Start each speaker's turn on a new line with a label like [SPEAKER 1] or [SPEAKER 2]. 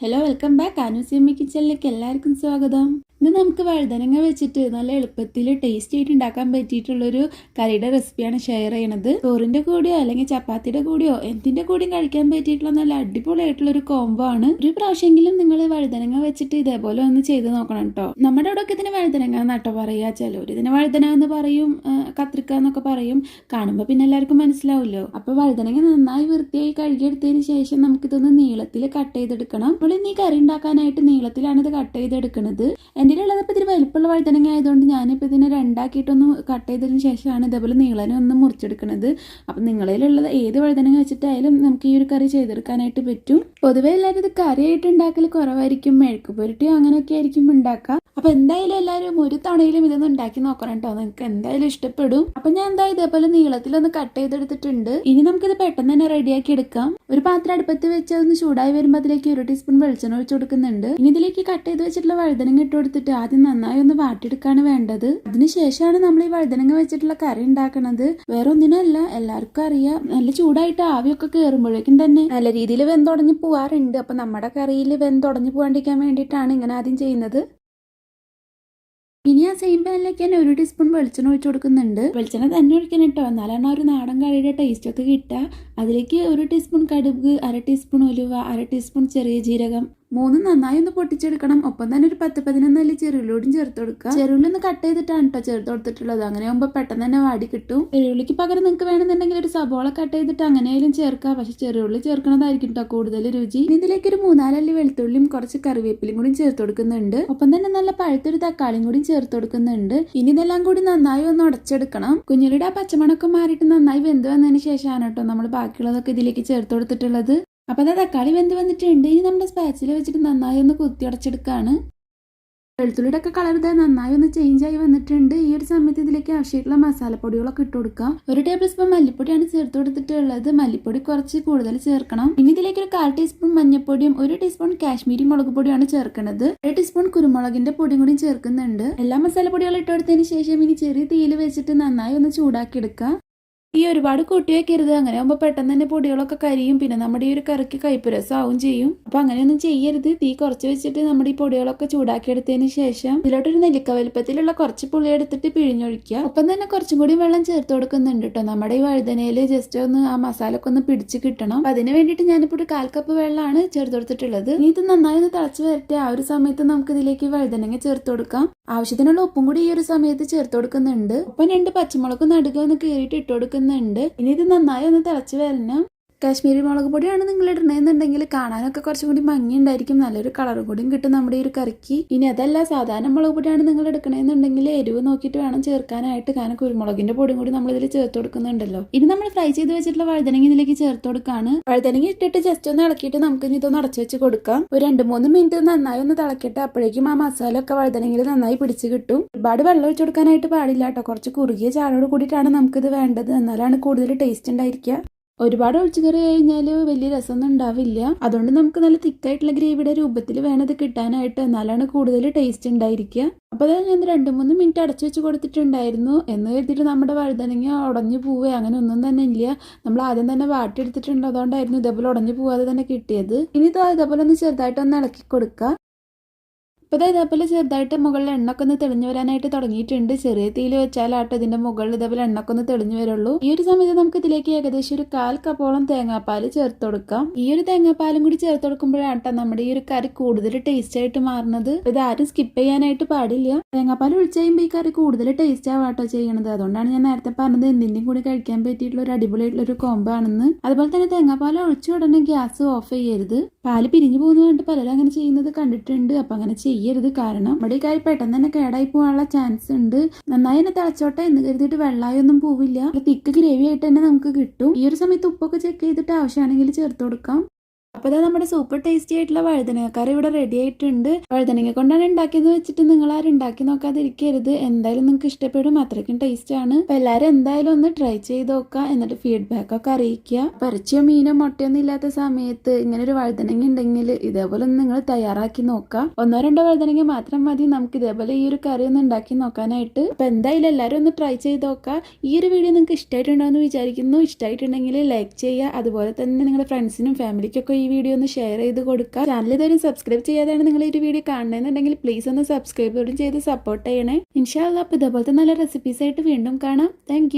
[SPEAKER 1] Hello welcome back ആനുസിയമ്മ കിച്ചണിലേക്ക് എല്ലാവർക്കും സ്വാഗതം. ഇന്ന് നമുക്ക് വഴുതനങ്ങ വെച്ചിട്ട് നല്ല എളുപ്പത്തിൽ ടേസ്റ്റ് ആയിട്ട് ഉണ്ടാക്കാൻ പറ്റിയിട്ടുള്ളൊരു കറിയുടെ റെസിപ്പിയാണ് ഷെയർ ചെയ്യണത്. ചോറിന്റെ കൂടെയോ അല്ലെങ്കിൽ ചപ്പാത്തിയുടെ കൂടെയോ എന്തിന്റെ കൂടെയും കഴിക്കാൻ പറ്റിയിട്ടുള്ള നല്ല അടിപൊളിയായിട്ടുള്ളൊരു കോംബോ ആണ്. ഒരു പ്രാവശ്യമെങ്കിലും നിങ്ങൾ വഴുതനങ്ങ വെച്ചിട്ട് ഇതേപോലെ ഒന്ന് ചെയ്ത് നോക്കണം കേട്ടോ നമ്മുടെ അവിടെ ഒക്കെ ഇതിന് വഴുതനങ്ങ എന്നാട്ടോ പറയുക ചിലവർ ഇതിന് വഴുതന എന്ന് പറയും കത്രിക്ക എന്നൊക്കെ പറയും. കാണുമ്പോൾ പിന്നെ എല്ലാവർക്കും മനസ്സിലാവുമല്ലോ അപ്പോൾ വഴുതനങ്ങ നന്നായി വൃത്തിയായി കഴുകിയെടുത്തതിന് ശേഷം നമുക്കിതൊന്ന് നീളത്തിൽ കട്ട് ചെയ്തെടുക്കണം. നമ്മൾ ഇന്ന് ഈ കറി ഉണ്ടാക്കാനായിട്ട് നീളത്തിലാണ് ഇത് കട്ട് ചെയ്തെടുക്കുന്നത് എന്റെ ഉള്ളത് ഇപ്പോൾ ഇതിന് വലിപ്പമുള്ള വഴുതനങ്ങ ആയതുകൊണ്ട് ഞാനിപ്പോൾ ഇതിനെ രണ്ടാക്കിയിട്ടൊന്ന് കട്ട് ചെയ്തതിന് ശേഷമാണ് ഇതേപോലെ നീളനെ ഒന്ന് മുറിച്ചെടുക്കുന്നത് അപ്പം നിങ്ങളതിലുള്ളത് ഏത് വഴുതനങ്ങ വെച്ചിട്ടായാലും നമുക്ക് ഈ ഒരു കറി ചെയ്തെടുക്കാനായിട്ട് പറ്റും. പൊതുവേ എല്ലാവരും ഇത് കറിയായിട്ട് ഉണ്ടാക്കൽ കുറവായിരിക്കും. മെഴുക്ക് പുരട്ടിയോ അങ്ങനെയൊക്കെ ആയിരിക്കും ഉണ്ടാക്കുക. അപ്പോൾ എന്തായാലും എല്ലാവരും ഒരു തവണയിലും ഇതൊന്ന് ഉണ്ടാക്കി നോക്കണം കേട്ടോ. നിങ്ങൾക്ക് എന്തായാലും ഇഷ്ടപ്പെടും. അപ്പം ഞാൻ എന്താ ഇതേപോലെ നീളത്തിലൊന്ന് കട്ട് ചെയ്തെടുത്തിട്ടുണ്ട്. ഇനി നമുക്കിത് പെട്ടെന്ന് തന്നെ റെഡിയാക്കി എടുക്കാം. ഒരു പാത്രം അടുപ്പത്ത് വെച്ച് അതൊന്ന് ചൂടായി വരുമ്പോൾ അതിലേക്ക് ഒരു ടീസ്പൂൺ വെളിച്ചെണ്ണ ഒഴിച്ചു കൊടുക്കുന്നുണ്ട്. ഇനി ഇതിലേക്ക് കട്ട് ചെയ്ത് വെച്ചിട്ടുള്ള വഴുതനങ്ങ ഇട്ട് കൊടുത്തിട്ട് ആദ്യം നന്നായി ഒന്ന് വാട്ടിയെടുക്കാണ് വേണ്ടത്. അതിനുശേഷമാണ് നമ്മൾ ഈ വഴുതനങ്ങ വെച്ചിട്ടുള്ള കറി ഉണ്ടാക്കണത്. വേറെ ഒന്നിനല്ല എല്ലാവർക്കും അറിയാം. നല്ല ചൂടായിട്ട് ആവിയൊക്കെ കയറുമ്പോഴേക്കും തന്നെ നല്ല രീതിയിൽ വെന്തുടഞ്ഞ് പോവാറുണ്ട്. അപ്പൊ നമ്മുടെ കറിയിൽ വെന്തുടഞ്ഞ് പോകാണ്ടിരിക്കാൻ വേണ്ടിയിട്ടാണ് ഇങ്ങനെ ആദ്യം ചെയ്യുന്നത്. ഇനി ആ സെയിം പാനിലേക്ക് തന്നെ ഒരു ടീസ്പൂൺ വെളിച്ചെണ്ണ ഒഴിച്ചു കൊടുക്കുന്നുണ്ട്. വെളിച്ചെണ്ണ തന്നെ ഒഴിക്കണം കേട്ടോ എന്നാലാണ് ഒരു നാടൻ കറിയുടെ ടേസ്റ്റ് ഒക്കെ കിട്ടുക. അതിലേക്ക് ഒരു ടീസ്പൂൺ കടുക് അര ടീസ്പൂൺ ഉലുവ അര ടീസ്പൂൺ ചെറിയ ജീരകം മൂന്നും നന്നായി ഒന്ന് പൊട്ടിച്ചെടുക്കണം. ഒപ്പം തന്നെ ഒരു പത്ത് പതിനൊന്ന് അല്ലി ചെറുള്ളിയോടും ചേർത്ത് കൊടുക്കുക. ചെറുള്ളി ഒന്ന് കട്ട് ചെയ്തിട്ടാണ് കേട്ടോ ചേർത്ത് കൊടുത്തിട്ടുള്ളത്. അങ്ങനെ ആകുമ്പോൾ പെട്ടെന്ന് തന്നെ വാടി കിട്ടും. ചെറുള്ളിക്ക് പകരം നിങ്ങൾക്ക് വേണമെന്നുണ്ടെങ്കിൽ ഒരു സബോള കട്ട് ചെയ്തിട്ട് അങ്ങനെയും ചേർക്കാം. പക്ഷെ ചെറുള്ളി ചേർക്കണതായിരിക്കും കേട്ടോ കൂടുതൽ രുചി. ഇതിലേക്ക് ഒരു മൂന്നാലല്ലി വെളുത്തുള്ളിയും കുറച്ച് കറിവേപ്പിലും കൂടി ചേർത്ത് കൊടുക്കുന്നുണ്ട്. ഒപ്പം തന്നെ നല്ല പഴുത്തൊരു തക്കാളിയും കൂടി ചേർത്ത് കൊടുക്കുന്നുണ്ട്. ഇനി ഇതെല്ലാം കൂടി നന്നായി ഒന്ന് ഉടച്ചെടുക്കണം. കുഞ്ഞുള്ളിയുടെ ആ പച്ചമണൊക്കെ മാറിയിട്ട് നന്നായി വെന്ത് വന്നതിന് ശേഷമാണ് കേട്ടോ നമ്മൾ ബാക്കിയുള്ളതൊക്കെ ഇതിലേക്ക് ചേർത്ത് കൊടുത്തിട്ടുള്ളത്. അപ്പോൾ അത് തക്കാളി വെന്ത് വന്നിട്ടുണ്ട്. ഇനി നമ്മുടെ സ്പാച്ചിൽ വെച്ചിട്ട് നന്നായി ഒന്ന് കുത്തി ഉടച്ചെടുക്കുകയാണ് വെളുത്തുള്ളിയുടെ ഒക്കെ കളർ ഇതാ നന്നായി ഒന്ന് ചേഞ്ച് ആയി വന്നിട്ടുണ്ട്. ഈ ഒരു സമയത്ത് ഇതിലേക്ക് ആവശ്യമായിട്ടുള്ള മസാലപ്പൊടികളൊക്കെ ഇട്ട് കൊടുക്കാം. ഒരു ടേബിൾ സ്പൂൺ മല്ലിപ്പൊടിയാണ് ചേർത്ത് കൊടുത്തിട്ടുള്ളത്. മല്ലിപ്പൊടി കുറച്ച് കൂടുതൽ ചേർക്കണം. ഇനി ഇതിലേക്ക് ഒരു കാൽ ടീസ്പൂൺ മഞ്ഞൾപ്പൊടിയും ഒരു ടീസ്പൂൺ കാശ്മീരി മുളക് പൊടിയാണ് ചേർക്കുന്നത്. ഒരു ടീസ്പൂൺ കുരുമുളകിന്റെ പൊടിയും കൂടി ചേർക്കുന്നുണ്ട്. എല്ലാ മസാലപ്പൊടികളും ഇട്ട് കൊടുത്തതിന് ശേഷം ഇനി ചെറിയ തീയിൽ വെച്ചിട്ട് നന്നായി ഒന്ന് ചൂടാക്കി എടുക്കുക ഈ ഒരുപാട് കൂട്ടി വെക്കരുത്. അങ്ങനെ ആകുമ്പോൾ പെട്ടെന്ന് തന്നെ പൊടികളൊക്കെ കരിയും. പിന്നെ നമ്മുടെ ഈ ഒരു കറിക്ക് കൈപ്പുരസാവും ചെയ്യും. അപ്പൊ അങ്ങനെയൊന്നും ചെയ്യരുത്. തീ കുറച്ച് വെച്ചിട്ട് നമ്മുടെ ഈ പൊടികളൊക്കെ ചൂടാക്കിയെടുത്തതിന് ശേഷം ഇതിലോട്ടൊരു നെല്ലിക്ക വലുപ്പത്തിലുള്ള കുറച്ച് പുളി എടുത്തിട്ട് പിഴിഞ്ഞൊഴിക്കുക. ഒപ്പം തന്നെ കുറച്ചും കൂടി വെള്ളം ചേർത്ത് കൊടുക്കുന്നുണ്ട് കേട്ടോ നമ്മുടെ ഈ വഴുതനയിൽ ജസ്റ്റ് ഒന്ന് ആ മസാലൊക്കെ ഒന്ന് പിടിച്ച് കിട്ടണം. അപ്പൊ അതിന് വേണ്ടിയിട്ട് ഞാനിപ്പോൾ ഒരു കാൽ കപ്പ് വെള്ളമാണ് ചേർത്ത് കൊടുത്തിട്ടുള്ളത്. ഇനി ഇത് നന്നായി ഒന്ന് തിളച്ച് വരട്ടെ. ആ ഒരു സമയത്ത് നമുക്ക് ഇതിലേക്ക് വഴുതനങ്ങ ചേർത്ത് കൊടുക്കാം. ആവശ്യത്തിനുള്ള ഉപ്പും കൂടി ഈ ഒരു സമയത്ത് ചേർത്ത് കൊടുക്കുന്നുണ്ട്. ഒപ്പം രണ്ട് പച്ചമുളക് നടുക ഒന്ന് കയറിയിട്ട് ഇട്ട് കൊടുക്കുന്നുണ്ട് ഇനി ഇത് നന്നായി ഒന്ന് തിളച്ച് വരണം. കാശ്മീരി മുളക് പൊടിയാണ് നിങ്ങൾ ഇടണമെന്നുണ്ടെങ്കിൽ കാണാനൊക്കെ കുറച്ചും കൂടി ഭംഗി ഉണ്ടായിരിക്കും നല്ലൊരു കളറും കൂടിയും കിട്ടും നമ്മുടെ ഈ ഒരു കറിക്ക്. ഇനി അതല്ല സാധാരണ മുളക് പൊടിയാണ് നിങ്ങൾ എടുക്കണമെന്നുണ്ടെങ്കിൽ എരിവ് നോക്കിയിട്ട് വേണം ചേർക്കാനായിട്ട്. കാരണം കുരുമുളകിന്റെ പൊടിയും കൂടി നമ്മൾ ഇതിൽ ചേർത്ത് കൊടുക്കുന്നുണ്ടല്ലോ. ഇനി നമ്മൾ ഫ്രൈ ചെയ്ത് വെച്ചിട്ടുള്ള വഴുതനങ്ങ ഇതിലേക്ക് ചേർത്ത് കൊടുക്കാണ്. വഴുതനങ്ങ ഇട്ടിട്ട് ജസ്റ്റ് ഒന്ന് ഇളക്കിയിട്ട് നമുക്ക് ഇനി ഇതൊന്ന് അടച്ചു വെച്ച് കൊടുക്കാം. ഒരു രണ്ട് മൂന്ന് മിനിറ്റ് നന്നായി ഒന്ന് തിളക്കിയിട്ട് അപ്പോഴേക്കും ആ മസാല ഒക്കെ വഴുതനങ്ങിയിൽ നന്നായി പിടിച്ച് കിട്ടും. ഒരുപാട് വെള്ളം ഒഴിച്ചു കൊടുക്കാനായിട്ട് പാടില്ല കേട്ടോ. കുറച്ച് കുറുകിയ ചാറോട് കൂടിയിട്ടാണ് നമുക്കിത് വേണ്ടത്. എന്നാലാണ് കൂടുതൽ ടേസ്റ്റ് ഉണ്ടായിരിക്കുക. ഒരുപാട് ഒഴിച്ചു കറി കഴിഞ്ഞാൽ വലിയ രസമൊന്നും ഉണ്ടാവില്ല. അതുകൊണ്ട് നമുക്ക് നല്ല തിക്കായിട്ടുള്ള ഗ്രേവിയുടെ രൂപത്തിൽ വേണം കിട്ടാനായിട്ട്. എന്നാലാണ് കൂടുതൽ ടേസ്റ്റ് ഉണ്ടായിരിക്കുക. അപ്പോൾ അതായത് ഞാൻ രണ്ട് മൂന്ന് മിനിറ്റ് അടച്ചു വെച്ച് കൊടുത്തിട്ടുണ്ടായിരുന്നു. എന്ന് കരുതിയിട്ട് നമ്മുടെ വഴുതനങ്ങ ഉടഞ്ഞു പോവുക അങ്ങനെ ഒന്നും തന്നെ ഇല്ല. നമ്മൾ ആദ്യം തന്നെ വാട്ടിയെടുത്തിട്ടുണ്ട്. അതുകൊണ്ടായിരുന്നു ഇതേപോലെ ഉടഞ്ഞു പോവാതെ തന്നെ കിട്ടിയത്. ഇനി ഇത് ഇതേപോലെ ഒന്ന് ചെറുതായിട്ട് ഒന്ന് ഇളക്കി കൊടുക്കുക. ഇപ്പോൾ ഇതേപോലെ ചെറുതായിട്ട് മുകളിൽ എണ്ണൊക്കെ ഒന്ന് തെളിഞ്ഞു വരാനായിട്ട് തുടങ്ങിയിട്ടുണ്ട്. ചെറിയ തീയിൽ വെച്ചാലാട്ടോ ഇതിന്റെ മുകളിൽ ഇതേപോലെ എണ്ണൊക്കെ ഒന്ന് തെളിഞ്ഞു വരുള്ളൂ. ഈ ഒരു സമയത്ത് നമുക്ക് ഇതിലേക്ക് ഏകദേശം ഒരു കാൽ കപ്പോളം തേങ്ങാപ്പാൽ ചേർത്ത് കൊടുക്കാം. ഈ ഒരു തേങ്ങാപ്പാലും കൂടി ചേർത്ത് കൊടുക്കുമ്പോഴാട്ടോ നമ്മുടെ ഈ ഒരു കറി കൂടുതൽ ടേസ്റ്റ് ആയിട്ട് മാറുന്നത്. ഇത് ആരും സ്കിപ്പ് ചെയ്യാനായിട്ട് പാടില്ല. തേങ്ങാപ്പാൽ ഒഴിച്ച് കഴിയുമ്പോൾ ഈ കറി കൂടുതൽ ടേസ്റ്റ് ആവാട്ടോ ചെയ്യണത്. അതുകൊണ്ടാണ് ഞാൻ നേരത്തെ പറഞ്ഞത് എന്തിന്റെയും കൂടി കഴിക്കാൻ പറ്റിയിട്ടുള്ള ഒരു അടിപൊളിയായിട്ടുള്ള ഒരു കോമ്പാണെന്ന് അതുപോലെ തന്നെ തേങ്ങാപ്പാൽ ഒഴിച്ചു ഉടനെ ഗ്യാസ് ഓഫ് ചെയ്യരുത്. പാൽ പിരിഞ്ഞു പോകുന്നത് കണ്ട് പലരും അങ്ങനെ ചെയ്യുന്നത് കണ്ടിട്ടുണ്ട്. അപ്പൊ അങ്ങനെ ചെയ്യരുത്. കാരണം കാര്യം പെട്ടെന്ന് തന്നെ കേടായി പോകാനുള്ള ചാൻസ് ഉണ്ട്. നന്നായി തന്നെ തിളച്ചോട്ടെ എന്ന് കരുതിയിട്ട് വെള്ളമായി ഒന്നും പോവില്ല തിക്ക് ഗ്രേവി ആയിട്ട് തന്നെ നമുക്ക് കിട്ടും. ഈ ഒരു സമയത്ത് ഉപ്പൊക്കെ ചെക്ക് ചെയ്തിട്ട് ആവശ്യമാണെങ്കിൽ ചേർത്ത് കൊടുക്കാം. അപ്പോൾ ഇതാ നമ്മുടെ സൂപ്പർ ടേസ്റ്റി ആയിട്ടുള്ള വഴുതനങ്ങ കറി ഇവിടെ റെഡി ആയിട്ടുണ്ട്. വഴുതനങ്ങ കൊണ്ടാണ് ഉണ്ടാക്കിയെന്ന് വെച്ചിട്ട് നിങ്ങൾ ആരും ഉണ്ടാക്കി നോക്കാതിരിക്കരുത്. എന്തായാലും നിങ്ങൾക്ക് ഇഷ്ടപ്പെടും. അത്രയ്ക്കും ടേസ്റ്റ് ആണ്. അപ്പോൾ എല്ലാവരും എന്തായാലും ഒന്ന് ട്രൈ ചെയ്ത് നോക്കുക എന്നിട്ട് ഫീഡ്ബാക്ക് ഒക്കെ അറിയിക്കുക പറിച്ചോ മീനോ മുട്ടയൊന്നും ഇല്ലാത്ത സമയത്ത് ഇങ്ങനെ ഒരു വഴുതനങ്ങ ഉണ്ടെങ്കിൽ ഇതേപോലെ ഒന്ന് നിങ്ങൾ തയ്യാറാക്കി നോക്കുക ഒന്നോ രണ്ടോ വഴുതനങ്ങ മാത്രം മതി. നമുക്ക് ഇതേപോലെ ഈ ഒരു കറി ഒന്ന് ഉണ്ടാക്കി നോക്കാനായിട്ട്. അപ്പോൾ എന്തായാലും എല്ലാവരും ഒന്ന് ട്രൈ ചെയ്ത് നോക്കുക ഈ ഒരു വീഡിയോ നിങ്ങൾക്ക് ഇഷ്ടമായിട്ടുണ്ടോ എന്ന് വിചാരിക്കുന്നു. ഇഷ്ടമായിട്ടുണ്ടെങ്കിൽ ലൈക്ക് ചെയ്യുക അതുപോലെ തന്നെ നിങ്ങളുടെ ഫ്രണ്ട്സിനും ഫാമിലിക്കൊക്കെ ഈ വീഡിയോ ഒന്ന് ഷെയർ ചെയ്ത് കൊടുക്കുക ചാനൽ ഇതുവരെ സബ്സ്ക്രൈബ് ചെയ്യാതെയാണ് നിങ്ങൾ ഈ വീഡിയോ കാണണമെന്നുണ്ടെങ്കിൽ പ്ലീസ് ഒന്ന് സബ്സ്ക്രൈബ് കൂടി ചെയ്ത് സപ്പോർട്ട് ചെയ്യണേ. ഇൻഷാല്ല അപ്പോൾ ഇതേപോലത്തെ നല്ല റെസിപ്പീസ് ആയിട്ട് വീണ്ടും കാണാം. താങ്ക്